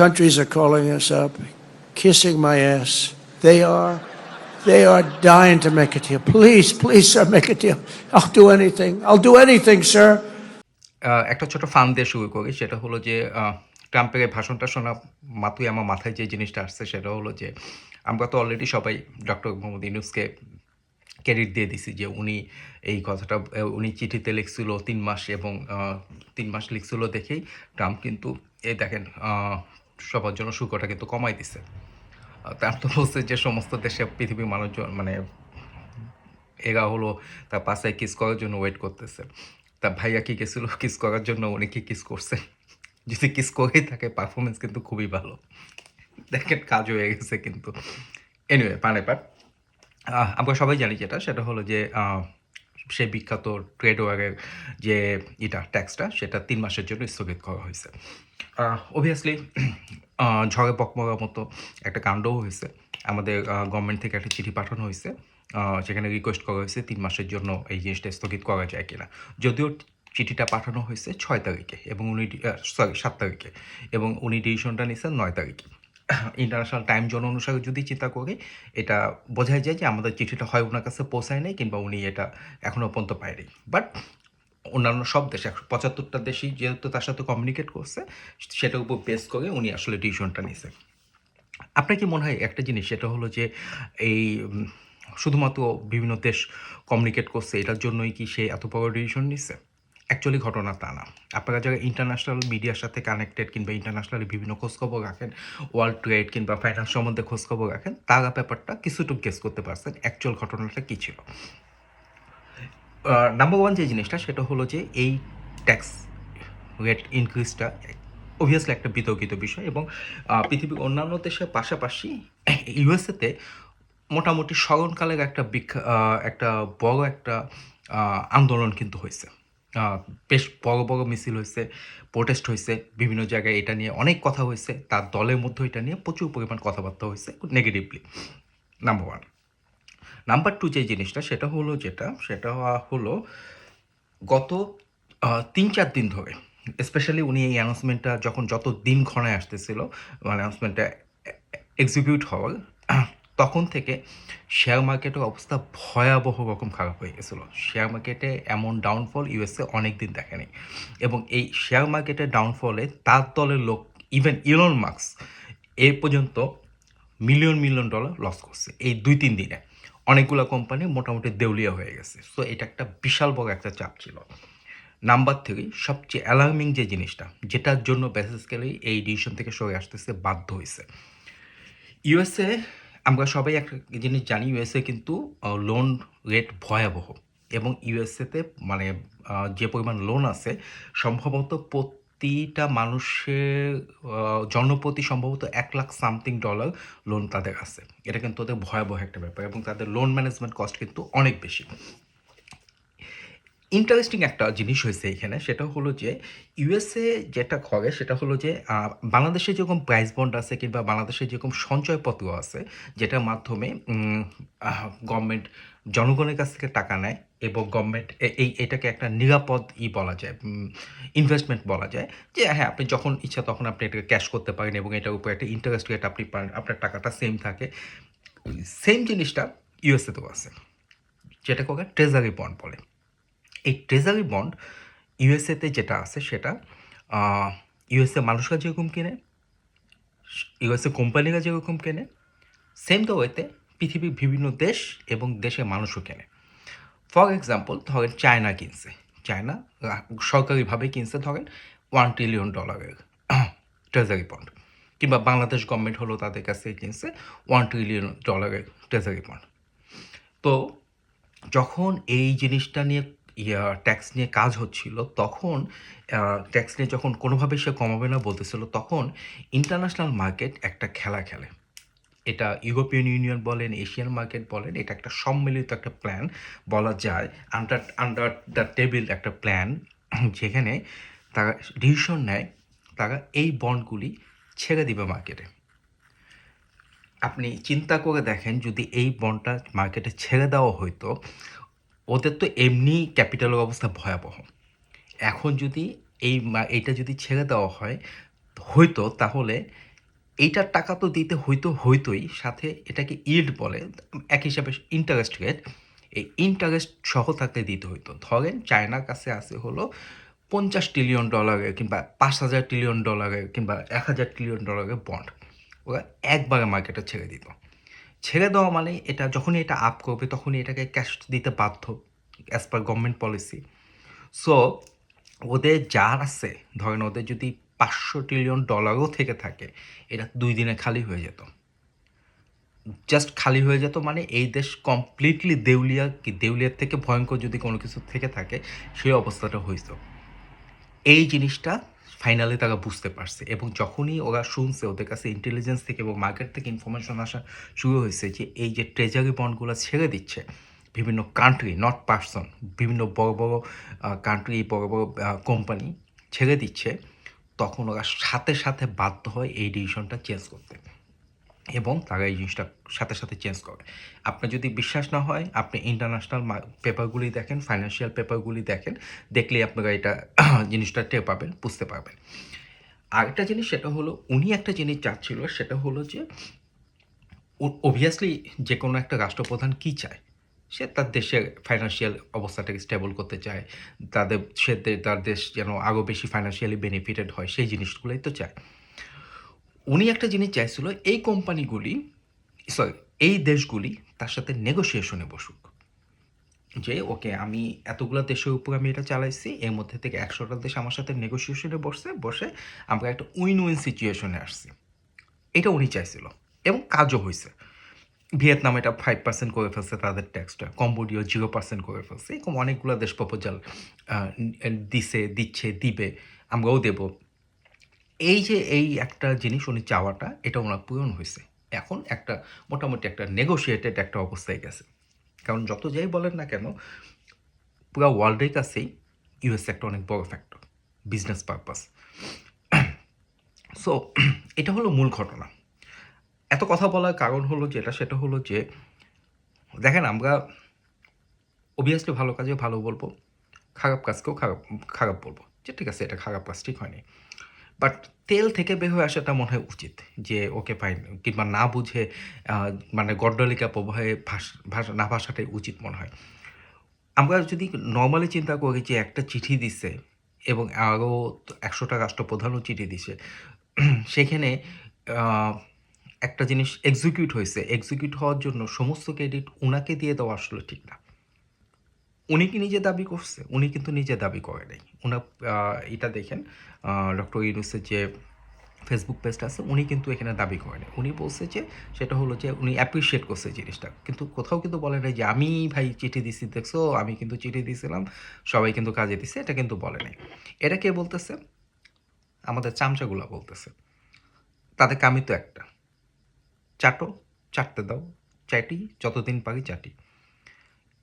countries are calling us up, kissing my ass. They are, they are dying to make a deal. Please, please, sir, make a deal. I'll do anything. I'll do anything, sir. একটা ছোট fun দিয়ে শুরু করি সেটা হলো যে ট্রাম্পের ভাষণটা শোনা মাত্রই আমার মাথায় যে জিনিসটা আসছে সেটা হলো যে আমরা তো অলরেডি সবাই ডক্টর মোহাম্মদ ইউনুসকে ক্রেডিট দিয়ে দিছি যে উনি এই কথাটা উনি চিঠিতে লিখছিল তিন মাস এবং তিন মাস লিখছিল দেখেই ট্রাম্প কিন্তু এই দেখেন সবার জন্য শুল্কটা কিন্তু কমাই দিছে। তার তো বলছে যে সমস্ত দেশে পৃথিবীর মানুষজন মানে এরা হলো তার পাশে কিস করার জন্য ওয়েট করতেছে। তা ভাইয়া কি গেছিল কিস করার জন্য? উনি কি কিস করছে? যদি কিস করেই থাকে পারফরমেন্স কিন্তু খুবই ভালো। দেখেন, কাজ হয়ে গেছে কিন্তু। এনিওয়ে পানে পার আমরা সবাই জানি যেটা, সেটা হলো যে সেই বিখ্যাত ট্রেড ওয়ারের যে এটা ট্যাক্সটা, সেটা তিন মাসের জন্য স্থগিত করা হয়েছে। অবভিয়াসলি ঝড়ে পকমরার মতো একটা কাণ্ডও হয়েছে। আমাদের গভর্নমেন্ট থেকে একটা চিঠি পাঠানো হয়েছে সেখানে রিকোয়েস্ট করা হয়েছে তিন মাসের জন্য এই জিনিসটা স্থগিত করা যায় কিনা। যদিও চিঠিটা পাঠানো হয়েছে ছয় তারিখে এবং উনি সরি সাত তারিখে এবং উনি ডিসিশনটা নিয়েছেন নয় তারিখে। ইন্টারন্যাশনাল টাইম জোন অনুসারে যদি চিন্তা করি, এটা বোঝাই যায় যে আমাদের চিঠিটা হয় ওনার কাছে পৌঁছায় নাই কিংবা উনি এটা এখনও পর্যন্ত পায়নি। বাট অন্যান্য সব দেশ, একশো পঁচাত্তরটা দেশই যেহেতু তার সাথে কমিউনিকেট করছে, সেটার উপর বেস করে উনি আসলে ডিসিশনটা নিয়েছে আপনার কি মনে হয় একটা জিনিস, সেটা হলো যে এই শুধুমাত্র বিভিন্ন দেশ কমিউনিকেট করছে, এটার জন্যই কি সে এত বড় ডিসিশন নিচ্ছে অ্যাকচুয়ালি ঘটনা তা না। আপনারা যারা ইন্টারন্যাশনাল মিডিয়ার সাথে কানেক্টেড কিংবা ইন্টারন্যাশনালি বিভিন্ন খোঁজখবর রাখেন ওয়ার্ল্ড ট্রেড কিংবা ফাইন্যান্স সম্বন্ধে খোঁজখবর রাখেন, তারা ব্যাপারটা কিছুটুকু গেস করতে পারছেন অ্যাকচুয়াল ঘটনাটা কী ছিল। নাম্বার ওয়ান যে জিনিসটা, সেটা হলো যে এই ট্যাক্স রেট ইনক্রিজটা অবভিয়াসলি একটা বিতর্কিত বিষয় এবং পৃথিবীর অন্যান্য দেশের পাশাপাশি ইউএসএতে মোটামুটি স্মরণকালের একটা বিখ্যা একটা বড় একটা আন্দোলন কিন্তু হয়েছে। বেশ বড় বড় মিছিল হয়েছে প্রোটেস্ট হয়েছে, বিভিন্ন জায়গায় এটা নিয়ে অনেক কথা হয়েছে। তার দলের মধ্যে এটা নিয়ে প্রচুর পরিমাণ কথাবার্তা হয়েছে negatively number one number two যে জিনিসটা, সেটা হলো যেটা, সেটা হলো গত তিন চার দিন ধরে স্পেশালি উনি এই অ্যানাউন্সমেন্টটা যখন যত দিন ঘনায় আসতেছিল অ্যানাউন্সমেন্টটা এক্সিকিউট হওয়ার তখন থেকে শেয়ার মার্কেটের অবস্থা ভয়াবহ রকম খারাপ হয়ে গেছিল। শেয়ার মার্কেটে এমন ডাউনফল ইউএসএ অনেক দিন দেখেনি। এবং এই শেয়ার মার্কেটের ডাউনফলে তার দলের লোক ইভেন ইলন মার্কস এ পর্যন্ত মিলিয়ন মিলিয়ন ডলার লস করছে এই দুই, তিন দিনে। অনেকগুলো কোম্পানি মোটামুটি দেউলিয়া হয়ে গেছে। সো এটা একটা বিশাল বড় একটা চাপ ছিল। নাম্বার থ্রি সবচেয়ে অ্যালার্মিং যে জিনিসটা, যেটার জন্য বেসিক্যালি এই ডিসিশন থেকে সরে আসতেছে, বাধ্য হয়েছে। ইউএসএ আমরা সবাই একটা জিনিস জানি ইউএসএ কিন্তু লোন রেট ভয়াবহ। এবং ইউএসএতে মানে যে পরিমাণ লোন আছে, সম্ভবত প্রতিটা মানুষের জনপ্রতি সম্ভবত এক লাখ সামথিং ডলার লোন তাদের আছে। এটা কিন্তু ওদের ভয়াবহ একটা ব্যাপার এবং তাদের লোন ম্যানেজমেন্ট কস্ট কিন্তু অনেক বেশি। ইন্টারেস্টিং একটা জিনিস হয়েছে এখানে, সেটা হলো যে ইউএসএ যেটা করে, সেটা হলো যে বাংলাদেশে যেরকম প্রাইস বন্ড আছে কিংবা বাংলাদেশে যেরকম সঞ্চয়পত্র আছে, যেটার মাধ্যমে গভর্নমেন্ট জনগণের কাছ থেকে টাকা নেয় এবং গভর্নমেন্ট এই, এটাকে একটা নিরাপদ ই বলা যায় ইনভেস্টমেন্ট বলা যায়, যে হ্যাঁ আপনি যখন ইচ্ছা তখন আপনি এটাকে ক্যাশ করতে পারেন এবং এটার উপর একটা ইন্টারেস্ট রেট আপনি পান, আপনার টাকাটা সেম থাকে। সেম জিনিসটা ইউএসএতেও আছে যেটা করে ট্রেজারি বন্ড বলে। এই ট্রেজারি বন্ড ইউএসএতে যেটা আছে সেটা ইউএসএ মানুষরা যেরকম কেনে ইউএসএ কোম্পানিরা যেরকম কেনে সেম দ্য ওয়েতে পৃথিবীর বিভিন্ন দেশ এবং দেশের মানুষও কেনে। ফর এক্সাম্পল ধরেন চায়না কিনছে। চায়না সরকারিভাবে কিনছে ধরেন ওয়ান ট্রিলিয়ন ডলারের ট্রেজারি বন্ড কিংবা বাংলাদেশ গভর্নমেন্ট হলো তাদের কাছে কিনছে ওয়ান ট্রিলিয়ন ডলারের ট্রেজারি বন্ড তো যখন এই জিনিসটা নিয়ে ইয়া ট্যাক্স নিয়ে কাজ হচ্ছিল, তখন ট্যাক্স নিয়ে যখন কোনোভাবে সে কমাবে না বলতেছিল, তখন ইন্টারন্যাশনাল মার্কেট একটা খেলা খেলে। এটা ইউরোপিয়ান ইউনিয়ন বলেন এশিয়ান মার্কেট বলেন, এটা একটা সম্মিলিত একটা প্ল্যান বলা যায় আন্ডার আন্ডার দ্য টেবিল একটা প্ল্যান যেখানে তারা ডিসিশন নেয়, তারা এই বন্ডগুলি ছেড়ে দিবে মার্কেটে আপনি চিন্তা করে দেখেন, যদি এই বন্ডটা মার্কেটে ছেড়ে দেওয়া হইতো ওদের তো এমনি ক্যাপিটালের অবস্থা ভয়াবহ। এখন যদি এই এইটা যদি ছেড়ে দেওয়া হয় হইতো তাহলে এইটার টাকা তো দিতে হইতো, হইতোই, সাথে এটাকে ইল্ড বলে, এক হিসাবে ইন্টারেস্ট রেট এই ইন্টারেস্ট সহ থাকতে দিতে হইতো। ধরেন চায়নার কাছে আছে হলো পঞ্চাশ ট্রিলিয়ন ডলারের কিংবা পাঁচ হাজার ট্রিলিয়ন ডলারের কিংবা এক হাজার ট্রিলিয়ন ডলারের বন্ড ওরা একবারে মার্কেটে ছেড়ে দিত। ছেড়ে দেওয়া মানে এটা যখনই এটা আপ করবে তখনই এটাকে ক্যাশ দিতে বাধ্য as per government policy so ওদের যার আছে, ধরেন ওদের যদি পাঁচশো ট্রিলিয়ন ডলারও থেকে থাকে, এটা দুই দিনে খালি হয়ে যেত। জাস্ট খালি হয়ে যেত মানে এই দেশ কমপ্লিটলি দেউলিয়া, কি দেউলিয়ার থেকে ভয়ঙ্কর যদি কোনো কিছু থেকে থাকে, সেই অবস্থাটা হয়েছে এই জিনিসটা ফাইনালি তারা বুঝতে পারছে। এবং যখনই ওরা শুনছে ওদের কাছে ইন্টেলিজেন্স থেকে এবং মার্কেট থেকে ইনফরমেশন আসা শুরু হয়েছে যে এই যে ট্রেজারি বন্ডগুলো ছেড়ে দিচ্ছে, বিভিন্ন কান্ট্রি নট পার্সন বিভিন্ন বড় বড় কান্ট্রি বড় বড় কোম্পানি ছেড়ে দিচ্ছে, তখন ওরা সাথে সাথে বাধ্য হয় এই ডিভিশনটা চেঞ্জ করতে। এবং তারা এই জিনিসটা সাথে সাথে চেঞ্জ করে। আপনার যদি বিশ্বাস না হয়, আপনি ইন্টারন্যাশনাল পেপারগুলি দেখেন ফাইন্যান্সিয়াল পেপারগুলি দেখেন, দেখলেই আপনারা এটা জিনিসটা টের পাবেন, বুঝতে পারবেন। আরেকটা জিনিস সেটা হলো, উনি একটা জিনিস চাচ্ছিল, সেটা হলো যে অবভিয়াসলি যে কোনো একটা রাষ্ট্রপ্রধান কী চায়? সে তার দেশের ফাইন্যান্সিয়াল অবস্থাটাকে স্টেবল করতে চায়, তাদের, সে তার দেশ যেন আরও বেশি ফাইন্যান্সিয়ালি বেনিফিটেড হয়, সেই জিনিসগুলোই তো চায়। উনি একটা জিনিস চাইছিল, এই কোম্পানিগুলি সরি এই দেশগুলি তার সাথে নেগোসিয়েশনে বসুক। যে, ওকে, আমি এতগুলো দেশের উপর আমি এটা চালাইছি, এর মধ্যে থেকে একশোটা দেশ আমার সাথে নেগোসিয়েশনে বসছে, বসে আমরা একটা উইন উইন সিচুয়েশনে আসছি। এটা উনি চাইছিল, এবং কাজও হয়েছে ভিয়েতনাম এটা ফাইভ পার্সেন্ট করে ফেলছে তাদের ট্যাক্সটা কম্বোডিয়া জিরো পার্সেন্ট করে ফেলছে, এরকম অনেকগুলো দেশ প্রপোজাল দিছে, দিচ্ছে, দিবে, আমরাও দেব। এই যে এই একটা জিনিস উনি চাওয়াটা, এটা ওনার পূরণ হয়েছে। এখন একটা, মোটামুটি একটা নেগোসিয়েটেড একটা অবস্থায় গেছে। কারণ যত যাই বলেন না কেন, পুরো ওয়ার্ল্ডের কাছেই ইউএস একটা অনেক বড় ফ্যাক্টর বিজনেস পারপাস সো এটা হলো মূল ঘটনা। এত কথা বলার কারণ হলো যেটা, সেটা হলো যে, দেখেন আমরা অবভিয়াসলি ভালো কাজে ভালো বলব, খারাপ কাজকেও খারাপ খারাপ বলব। যে ঠিক আছে, এটা খারাপ কাজ ঠিক হয়নি। বাট তেল থেকে বের হয়ে আসাটা মনে হয় উচিত যে, ওকে ফাইন কিংবা না বুঝে মানে গড্ডলিকা প্রবাহে ভাষা না ভাষাটাই উচিত মনে হয়। আমরা যদি নর্মালি চিন্তা করি যে, একটা চিঠি দিছে এবং আরও একশোটা রাষ্ট্রপ্রধানও চিঠি দিছে, সেখানে একটা জিনিস এক্সিকিউট হয়েছে। এক্সিকিউট হওয়ার জন্য সমস্ত ক্রেডিট ওনাকে দিয়ে দেওয়া আসলে ঠিক না। উনি কি নিজে দাবি করছে? উনি কিন্তু নিজে দাবি করে নাই। ওনার এটা দেখেন ডক্টর ইউনুসের যে ফেসবুক পেজটা আছে, উনি কিন্তু এখানে দাবি করেন উনি বলছে যে, সেটা হলো যে উনি অ্যাপ্রিসিয়েট করছে জিনিসটা। কিন্তু কোথাও কিন্তু বলে নাই যে, আমি ভাই চিঠি দিছি, দেখছ? আমি কিন্তু চিঠি দিয়েছিলাম সবাই কিন্তু কাজে দিছে। এটা কিন্তু বলে নাই। এটা কে বলতেছে? আমাদের চামচাগুলা বলতেছে। তাদের কামি তো একটা। চাটো, চাটতে দাও। চাটি, যতদিন পারি চাটি।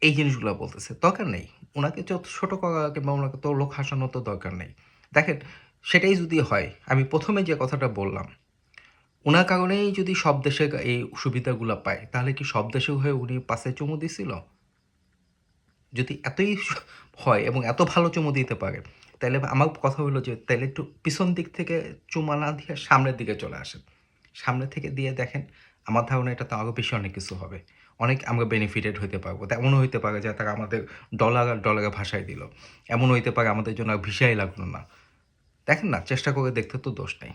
এই জিনিসগুলো বলতেছে, দরকার নেই। ওনাকে যত ছোট করা কিংবা ওনাকে তো লোক হাসানো তো দরকার নেই। দেখেন, সেটাই যদি হয়, আমি প্রথমে যে কথাটা বললাম ওনার কারণেই যদি সব দেশে এই সুবিধাগুলো পায়, তাহলে কি সব দেশে হয়ে উনি পাশে চুমু দিছিল? যদি এতই হয় এবং এত ভালো চুমু দিতে পারে, তাহলে আমার কথা হলো যে, তাহলে একটু পিছন দিক থেকে চুমা না দিয়ে সামনের দিকে চলে আসেন। সামনে থেকে দিয়ে দেখেন, আমার ধারণা এটা তো আরও বেশি অনেক কিছু হবে। অনেক আমরা বেনিফিটেড হইতে পারব। তেমনও হইতে পারে যে তারা আমাদের ডলার আর ডলারে ভাষায় দিল। এমন হইতে পারে আমাদের জন্য আর ভিসাই লাগল না। দেখেন না, চেষ্টা করে দেখতে তো দোষ নেই।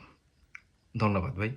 ধন্যবাদ ভাই।